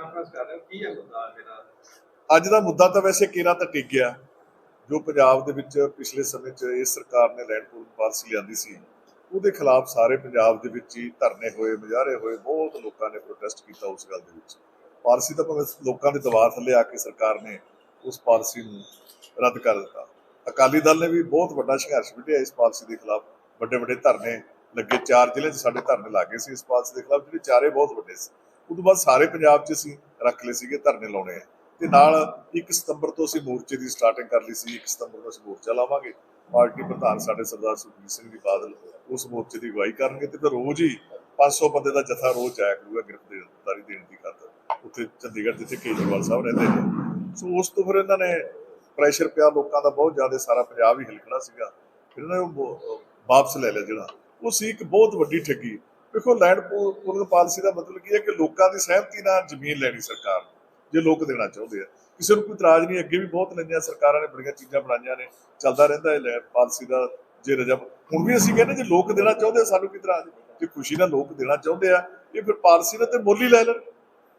Conference ਕਰ ਰਹੇ ਹੋ? ਕੀ ਹੈ ਮੁੱਦਾ ਜਿਹੜਾ? ਅੱਜ ਦਾ ਮੁੱਦਾ ਤਾਂ ਵੈਸੇ ਕੇਰਾ ਤਾਂ ਟਿਕ ਗਿਆ। ਜੋ ਪੰਜਾਬ ਦੇ ਵਿੱਚ ਪਿਛਲੇ ਸਮੇਂ 'ਚ ਇਸ ਸਰਕਾਰ ਨੇ ਲੈਂਡ ਪੂਲ ਪਾਲਿਸੀ ਲਿਆਂਦੀ ਸੀ, ਉਹਦੇ ਖਿਲਾਫ ਸਾਰੇ ਪੰਜਾਬ ਦੇ ਵਿੱਚ ਹੀ ਧਰਨੇ ਹੋਏ, ਮੁਜ਼ਾਹਰੇ ਹੋਏ, ਬਹੁਤ ਲੋਕਾਂ ਨੇ ਪ੍ਰੋਟੈਸਟ ਕੀਤਾ ਉਸ ਗੱਲ ਦੇ ਵਿੱਚ। ਪਾਲਿਸੀ ਤਾਂ ਭਾਵੇਂ ਲੋਕਾਂ ਦੇ ਦਬਾਅ ਥੱਲੇ ਆ ਕੇ ਸਰਕਾਰ ਨੇ ਉਸ ਪਾਲਿਸੀ ਨੂੰ ਰੱਦ ਕਰ ਦਿੱਤਾ। ਅਕਾਲੀ ਦਲ ਨੇ ਵੀ ਬਹੁਤ ਵੱਡਾ ਸੰਘਰਸ਼ ਵਿੱਢਿਆ ਇਸ ਪਾਲਿਸੀ ਦੇ ਖਿਲਾਫ। ਵੱਡੇ ਵੱਡੇ ਧਰਨੇ ਲੱਗੇ, ਚਾਰ ਜ਼ਿਲ੍ਹੇ 'ਚ ਸਾਡੇ ਧਰਨੇ ਲੱਗੇ ਸੀ ਇਸ ਪਾਲਿਸੀ ਦੇ ਖਿਲਾਫ, ਜਿਹੜੇ ਚਾਰੇ ਬਹੁਤ ਵੱਡੇ ਸੀ। ਉਦੋਂ ਬਾਅਦ ਸਾਰੇ ਪੰਜਾਬ 'ਚ ਅਸੀਂ ਰੱਖ ਲਏ ਸੀਗੇ, ਧਰਨੇ ਲਾਉਣੇ ਆ। ਤੇ ਨਾਲ 1 ਸਤੰਬਰ ਤੋਂ ਅਸੀਂ ਮੋਰਚੇ ਦੀ ਸਟਾਰਟਿੰਗ ਕਰ ਲਈ ਸੀ 1 ਸਤੰਬਰ ਨੂੰ ਅਸੀਂ ਮੋਰਚਾ ਲਾਵਾਂਗੇ। ਪਾਰਟੀ ਪ੍ਰਧਾਨ ਸਾਡੇ ਸਰਦਾਰ ਸੁਖਬੀਰ ਸਿੰਘ ਜੀ ਬਾਦਲ ਉਸ ਮੋਰਚੇ ਦੀ ਅਗਵਾਈ ਕਰਨਗੇ ਤੇ ਫਿਰ ਰੋਜ਼ ਹੀ 500 ਬੰਦੇ ਦਾ ਜਥਾ ਰੋਜ਼ ਜਾਇਆ ਕਰੂਗਾ ਗ੍ਰਿਫਤਾਰੀ ਦੇਣ ਦੀ ਖਾਤਰ। ਉੱਥੇ ਚੰਡੀਗੜ੍ਹ ਜਿੱਥੇ ਕੇਜਰੀਵਾਲ ਸਾਹਿਬ ਰਹਿੰਦੇ ਨੇ। ਸੋ ਉਸ ਤੋਂ ਫਿਰ ਇਹਨਾਂ ਨੇ ਪ੍ਰੈਸ਼ਰ ਪਿਆ, ਲੋਕਾਂ ਦਾ ਬਹੁਤ ਜ਼ਿਆਦਾ ਸਾਰਾ ਪੰਜਾਬ ਹੀ ਹਿਲਕਣਾ ਸੀਗਾ। ਫਿਰ ਇਹਨਾਂ ਨੇ ਉਹ ਵਾਪਸ ਲੈ ਲਿਆ ਜਿਹੜਾ। ਉਹ ਸੀ ਇੱਕ ਬਹੁਤ ਵੱਡੀ ਠੱਗੀ। ਦੇਖੋ ਲੈਂਡ ਪੂਲਿੰਗ ਪਾਲਿਸੀ ਦਾ ਮਤਲਬ ਕੀ ਹੈ ਕਿ ਲੋਕਾਂ ਦੀ ਸਹਿਮਤੀ ਨਾਲ ਜ਼ਮੀਨ ਲੈਣੀ ਸਰਕਾਰ ਜੇ ਲੋਕ ਦੇਣਾ ਚਾਹੁੰਦੇ ਆ। ਕਿਸੇ ਨੂੰ ਕੋਈ ਇਤਰਾਜ਼ ਨਹੀਂ, ਅੱਗੇ ਵੀ ਬਹੁਤ ਲੈਂਦੀਆਂ ਸਰਕਾਰਾਂ ਨੇ ਬੜੀਆਂ ਚੀਜ਼ਾਂ ਬਣਾਈਆਂ ਨੇ, ਚੱਲਦਾ ਰਹਿੰਦਾ ਹੈ ਲੈਂਡ ਪਾਲਿਸੀ ਦਾ ਜੇ ਰਜਬ ਹੁਣ ਵੀ ਅਸੀਂ ਕਹਿੰਦੇ ਜੇ ਲੋਕ ਦੇਣਾ ਚਾਹੁੰਦੇ ਸਾਨੂੰ ਕੀ ਇਤਰਾਜ਼? ਜੇ ਖੁਸ਼ੀ ਨਾਲ ਲੋਕ ਦੇਣਾ ਚਾਹੁੰਦੇ ਆ, ਇਹ ਫਿਰ ਪਾਲਿਸੀ ਨਾਲ ਤੇ ਮੁੱਲ ਹੀ ਲੈ ਲੈਣ।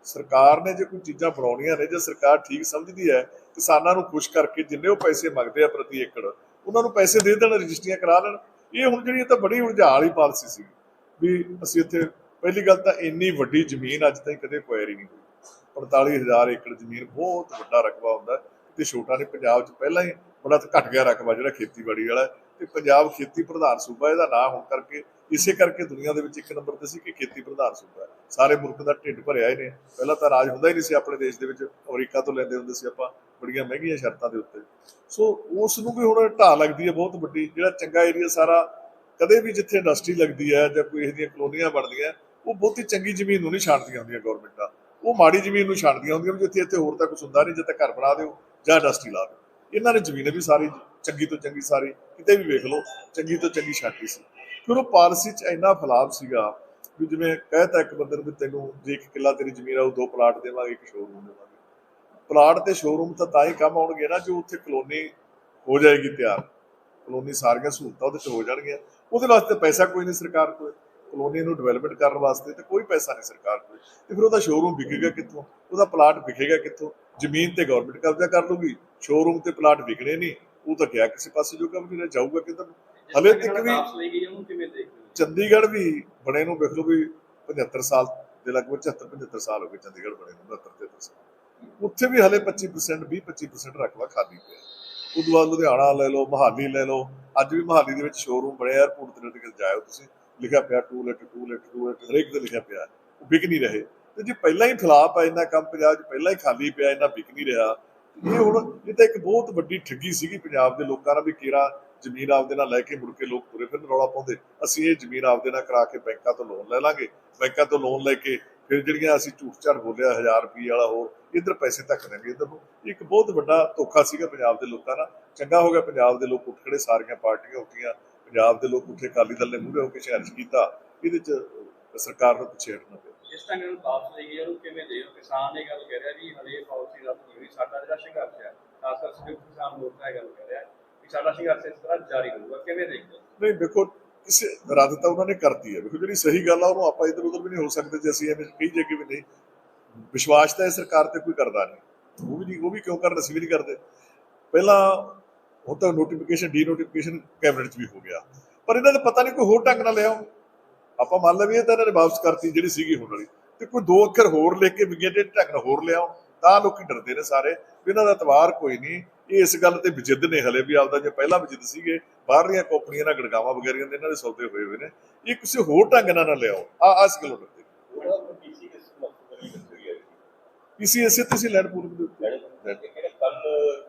ਸਰਕਾਰ ਨੇ ਜੇ ਕੋਈ ਚੀਜ਼ਾਂ ਬਣਾਉਣੀਆਂ ਨੇ, ਜੇ ਸਰਕਾਰ ਠੀਕ ਸਮਝਦੀ ਹੈ, ਕਿਸਾਨਾਂ ਨੂੰ ਖੁਸ਼ ਕਰਕੇ ਜਿੰਨੇ ਉਹ ਪੈਸੇ ਮੰਗਦੇ ਆ ਪ੍ਰਤੀ ਏਕੜ, ਉਹਨਾਂ ਨੂੰ ਪੈਸੇ ਦੇ ਦੇਣ, ਰਜਿਸਟਰੀਆਂ ਕਰਾ ਲੈਣ। ਇਹ ਹੁਣ ਜਿਹੜੀ ਇਹ ਤਾਂ ਬੜੀ ਉਲਝਾਲ ਵਾਲੀ ਪਾਲਿਸੀ ਸੀ ਵੀ ਅਸੀਂ ਇੱਥੇ ਪਹਿਲੀ ਗੱਲ ਤਾਂ ਇੰਨੀ ਵੱਡੀ ਜ਼ਮੀਨ ਅੱਜ ਤਾਈਂ ਕਦੇ ਕੁਐਰ ਹੀ ਨਹੀਂ ਹੋਈ 45000 ਏਕੜ ਜ਼ਮੀਨ ਬਹੁਤ ਵੱਡਾ ਰਕਬਾ ਹੁੰਦਾ ਹੈ ਤੇ ਛੋਟਾ ਨਹੀਂ, ਪੰਜਾਬ 'ਚ ਪਹਿਲਾਂ ਹੀ ਬੜਾ ਘਟ ਗਿਆ ਰਕਬਾ ਜਿਹੜਾ ਖੇਤੀਬਾੜੀ ਵਾਲਾ ਹੈ ਤੇ ਪੰਜਾਬ ਖੇਤੀ ਪ੍ਰਧਾਨ ਸੂਬਾ ਇਹਦਾ ਨਾਂ ਹੋਣ ਕਰਕੇ ਇਸੇ ਕਰਕੇ ਦੁਨੀਆ ਦੇ ਵਿੱਚ ਇੱਕ ਨੰਬਰ ਤੇ ਸੀ ਕਿ ਖੇਤੀ ਪ੍ਰਧਾਨ ਸੂਬਾ ਸਾਰੇ ਮੁਲਕ ਦਾ ਢਿੱਡ ਭਰਿਆ ਹੀ ਨੇ ਪਹਿਲਾਂ ਤਾਂ ਰਾਜ ਹੁੰਦਾ ਹੀ ਨਹੀਂ ਸੀ ਆਪਣੇ ਦੇਸ਼ ਦੇ ਵਿੱਚ। ਅਮਰੀਕਾ ਤੋਂ ਲੈਂਦੇ ਹੁੰਦੇ ਸੀ ਆਪਾਂ ਬੜੀਆਂ ਮਹਿੰਗੀਆਂ ਸ਼ਰਤਾਂ ਦੇ ਉੱਤੇ। ਸੋ ਉਸ ਨੂੰ ਵੀ ਹੁਣ ਢਾਹ ਲੱਗਦੀ ਹੈ ਬਹੁਤ ਵੱਡੀ। ਜਿਹੜਾ ਚੰਗਾ ਏਰੀਆ ਸਾਰਾ ਕਦੇ ਵੀ ਜਿੱਥੇ ਇੰਡਸਟਰੀ ਲੱਗਦੀ ਹੈ ਜਾਂ ਕੋਈ ਇਹੋ ਜਿਹੀਆਂ ਕਲੋਨੀਆਂ ਬਣਦੀਆਂ, ਉਹ ਬਹੁਤੀ ਚੰਗੀ ਜ਼ਮੀਨ ਨੂੰ ਨਹੀਂ ਛਾਂਟਦੀਆਂ ਹੁੰਦੀਆਂ ਗਵਰਨਮੈਂਟਾਂ ਉਹ ਮਾੜੀ ਜ਼ਮੀਨ ਨੂੰ ਛਾਂਟਦੀਆਂ ਹੁੰਦੀਆਂ ਜਿੱਥੇ ਇੱਥੇ ਹੋਰ ਤਾਂ ਕੁਝ ਹੁੰਦਾ ਨਹੀਂ, ਜਿੱਥੇ ਘਰ ਬਣਾ ਦਿਓ ਜਾਂ ਇੰਡਸਟਰੀ ਲਾ ਦਿਓ। ਇਹਨਾਂ ਨੇ ਜ਼ਮੀਨ ਵੀ ਸਾਰੀ, ਚੰਗੀ ਤੋਂ ਚੰਗੀ ਸਾਰੀ, ਕਿਤੇ ਵੀ ਵੇਖ ਲਓ, ਚੰਗੀ ਤੋਂ ਚੰਗੀ ਛਾਂਟੀ ਸੀ। ਫਿਰ ਉਹ ਪਾਲਿਸੀ 'ਚ ਇੰਨਾ ਫਲਾਵ ਸੀਗਾ ਵੀ ਜਿਵੇਂ ਕਹਿਤਾ ਇੱਕ ਬੰਦੇ ਨੂੰ ਵੀ ਤੈਨੂੰ ਜੇ ਇੱਕ ਕਿੱਲਾ ਤੇਰੀ ਜ਼ਮੀਨ ਆ, ਉਹ ਦੋ ਪਲਾਟ ਦੇਵਾਂਗੇ, ਇੱਕ ਸ਼ੋਰੂਮ ਦੇਵਾਂਗੇ। ਪਲਾਟ ਤੇ ਸ਼ੋਰੂਮ ਤਾਂ ਤਾਂ ਹੀ ਕੰਮ ਆਉਣਗੇ ਨਾ ਜੋ ਉੱਥੇ ਕਲੋਨੀ ਹੋ ਜਾਏਗੀ ਤਿਆਰ। ਕਲੋਨੀ ਸਾਰੀਆਂ ਸਹੂਲਤਾਂ ਉਹਦੇ 'ਚ ਹੋ ਜਾਣਗੀਆਂ। ਉਹਦੇ ਵਾਸਤੇ ਪੈਸਾ ਕੋਈ ਨਹੀਂ ਸਰਕਾਰ ਕੋਲ। ਕਲੋਨੀ ਨੂੰ ਡਿਵੈਲਪਮੈਂਟ ਕਰਨ ਵਾਸਤੇ ਤੇ ਕੋਈ ਪੈਸਾ ਨਹੀਂ ਸਰਕਾਰ ਕੋਲ। ਤੇ ਫਿਰ ਉਹਦਾ ਸ਼ੋਰੂਮ ਵਿਕੇਗਾ ਕਿੱਥੋਂ? ਉਹਦਾ ਪਲਾਟ ਵਿਕੇਗਾ ਕਿੱਥੋਂ? ਜ਼ਮੀਨ ਤੇ ਗਵਰਨਮੈਂਟ ਕਬਜ਼ਾ ਕਰ ਲੂਗੀ ਸ਼ੋਰੂਮ ਤੇ ਪਲਾਟ ਵਿਕਣੇ ਨਹੀਂ। ਉਹ ਤਾਂ ਗਿਆ ਕਿਸੇ ਪਾਸੇ ਜੋਗਾ ਵੀ ਨਹੀਂ ਜਾਊਗਾ ਕਿੱਧਰ? ਹਲੇ ਤੱਕ ਵੀ ਚੰਡੀਗੜ੍ਹ ਵੀ ਬਣੇ ਨੂੰ ਵੇਖ ਲਓ ਵੀ 75 ਸਾਲ ਦੇ ਲਗਭਗ 74 75 ਸਾਲ ਹੋ ਗਏ ਚੰਡੀਗੜ੍ਹ ਬਣੇ ਨੂੰ 69 73 ਸਾਲ। ਉੱਥੇ ਵੀ ਹਲੇ 25% 20 25% ਰਕਬਾ ਖਾਲੀ ਪਿਆ। ਉਦੋਂ ਬਾਅਦ ਲੁਧਿਆਣਾ ਲੈ ਲਓ, ਮਹਾਲੀ ਲੈ ਲਓ, ਅੱਜ ਵੀ ਮਹਾਲੀ ਦੇ ਵਿੱਚ ਸ਼ੋਰੂਮ ਬਣੇ 에어ਪੋਰਟ ਤੇ ਟਿਕਟ ਜਾਇਓ ਤੁਸੀਂ, ਲਿਖਿਆ ਪਿਆ ਟੂਲੇਟ ਟੂਲੇਟ ਟੂਲੇਟ ਹਰੇਕ ਤੇ ਲਿਖਿਆ ਪਿਆ, ਉਹ ਵਿਕ ਨਹੀਂ ਰਹੇ। ਤੇ ਜੇ ਪਹਿਲਾਂ ਹੀ ਖਿਲਾਫ ਹੈ ਇੰਨਾ ਕੰਮ ਪੰਜਾਬ 'ਚ, ਪਹਿਲਾਂ ਹੀ ਖਾਲੀ ਪਿਆ, ਇੰਨਾ ਵਿਕ ਨਹੀਂ ਰਿਹਾ, ਇਹ ਹੁਣ, ਇਹ ਤਾਂ ਇੱਕ ਬਹੁਤ ਵੱਡੀ ਠੱਗੀ ਸੀਗੀ ਪੰਜਾਬ ਦੇ ਲੋਕਾਂ ਨਾਲ ਵੀ ਕੀਰਾ ਜ਼ਮੀਨ ਆਪਦੇ ਨਾਲ ਲੈ ਕੇ ਮੁੜ ਕੇ ਲੋਕ ਤੁਰੇ ਫਿਰਨ, ਰੌਲਾ ਪਾਉਂਦੇ। ਅਸੀਂ ਇਹ ਜ਼ਮੀਨ ਆਪਦੇ ਨਾਲ ਕਰਾ ਕੇ ਬੈਂਕਾਂ ਤੋਂ ਲੋਨ ਲੈ ਲਾਂਗੇ, ਬੈਂਕਾਂ ਤੋਂ ਲੋਨ ਲੈ ਕੇ ਫਿਰ ਜਿਹੜੀਆਂ ਅਸੀਂ ਝੂਠ ਝਾੜ ਬੋਲਿਆ 1000 ਰੁਪਏ ਵਾਲਾ ਹੋਰ ਇਧਰ ਪੈਸੇ ਧੱਕ ਦੇਣਗੇ ਇਧਰ ਨੂੰ। ਇੱਕ ਬਹੁਤ ਵੱਡਾ ਧੋਖਾ ਸੀਗਾ ਪੰਜਾਬ ਦੇ ਲੋਕਾਂ ਨਾਲ। ਚੰਗਾ ਹੋ ਗਿਆ ਪੰਜਾਬ ਦੇ ਲੋਕ ਉੱਠ ਖੜੇ ਸਾਰੀਆਂ ਪਾਰਟੀਆਂ ਉੱਠੀਆਂ। ਪੰਜਾਬ ਦੇ ਲੋਕ ਉੱਠੇ ਅਕਾਲੀ ਦਲ ਨੇ ਮੂਹਰੇ ਹੋ ਕੇ ਸੰਘਰਸ਼ ਕੀਤਾ। ਇਹਦੇ ਚ ਸਰਕਾਰ ਨੂੰ ਪਿੱਛੇ ਹਟਣਾ ਪਿਆ। ਜਿਸ ਤਰ੍ਹਾਂ ਇਹਨੂੰ ਵਾਪਸ ਲਈ ਗਈ ਉਹਨੂੰ ਕਿਵੇਂ ਦੇ ਕਿਸਾਨ ਇਹ ਗੱਲ ਕਹਿ ਰਿਹਾ ਵੀ ਹਲੇ ਪਾਲਿਸੀ ਰੱਦ ਨਹੀਂ ਹੋਈ ਸਾਡਾ ਜਿਹੜਾ ਸੰਘਰਸ਼ ਹੈ ਖਾਸ ਕਰ ਸੰਯੁਕਤ ਕਿਸਾਨ ਮੋਰਚਾ ਇਹ ਗੱਲ ਕਹਿ ਰਿਹਾ ਵੀ ਸਾਡਾ ਸੰਘਰਸ਼ ਇਸ ਤਰ੍ਹਾਂ ਜਾਰੀ ਰਹੂਗਾ। ਕਿਵੇਂ ਦੇਖਦੇ ਨਹੀਂ ਦੇਖੋ ਕਿਸੇ ਰੱਦ ਤਾਂ ਉਹਨਾਂ ਨੇ ਕਰਤੀ ਹੈ। ਵੇਖੋ ਜਿਹੜੀ ਸਹੀ ਗੱਲ ਆ, ਉਹਨੂੰ ਆਪਾਂ ਇਧਰ ਉਧਰ ਵੀ ਨਹੀਂ ਹੋ ਸਕਦੇ ਜੇ ਅਸੀਂ ਐਵੇਂ ਕਹੀ ਜੇ ਕਿ ਵੀ ਨਹੀਂ। ਵਿਸ਼ਵਾਸ ਤਾਂ ਇਹ ਸਰਕਾਰ ਤੇ ਕੋਈ ਕਰਦਾ ਨਹੀਂ। ਉਹ ਵੀ ਨਹੀਂ, ਉਹ ਵੀ ਕਿਉਂ ਕਰਨ, ਅਸੀਂ ਵੀ ਨਹੀਂ ਕਰਦੇ। ਪਹਿਲਾਂ ਉਹ ਤਾਂ ਨੋਟੀਫਿਕੇਸ਼ਨ ਡੀ ਨੋਟੀਫਿਕੇਸ਼ਨ ਕੈਬਨਿਟ 'ਚ ਵੀ ਹੋ ਗਿਆ। ਪਰ ਇਹਨਾਂ ਦਾ ਪਤਾ ਨਹੀਂ ਕੋਈ ਹੋਰ ਢੰਗ ਨਾਲ ਲਿਆਓ ਆਪਾਂ ਮੰਨ ਲਈਏ ਇਹ ਤਾਂ ਇਹਨਾਂ ਨੇ ਵਾਪਸ ਕਰਤੀ, ਜਿਹੜੀ ਸੀਗੀ ਹੁਣ ਵਾਲੀ। ਤੇ ਕੋਈ ਦੋ ਅੱਖਰ ਹੋਰ ਲਿਖ ਕੇ ਵਿਗੇ ਢੰਗ ਨਾਲ ਹੋਰ ਲਿਆਓ ਤਾਂ ਲੋਕੀ ਡਰਦੇ ਨੇ ਸਾਰੇ। ਇਹਨਾਂ ਦਾ ਤਵਾਰ ਕੋਈ ਨਹੀਂ। ਇਸ ਗੱਲ ਤੇ ਵਿਜਿੱਦ ਨੇ ਹਲੇ ਵੀ ਆਪਦਾ ਜੇ ਪਹਿਲਾ ਵਿਜਿੱਦ ਸੀਗੇ ਬਾਹਰਲੀਆਂ ਕੰਪਨੀਆਂ ਨਾਲ ਗੜਗਾਵਾਂ ਵਗੈਰੀਆਂ ਦੇ ਇਹਨਾਂ ਦੇ ਸੌਦੇ ਹੋਏ ਹੋਏ ਨੇ। ਇਹ ਕਿਸੇ ਹੋਰ ਢੰਗ ਨਾਲ ਨਾ ਲਿਆਓ। ਆ ਆ ਗੱਲ ਉੱਤੇ ਪੀਸੀਐਸ ਤੇ ਸੀ। ਲੈਂਡ ਪੂਰਬ ਦੇ ਉੱਤੇ ਜਿਹੜਾ ਕੱਲ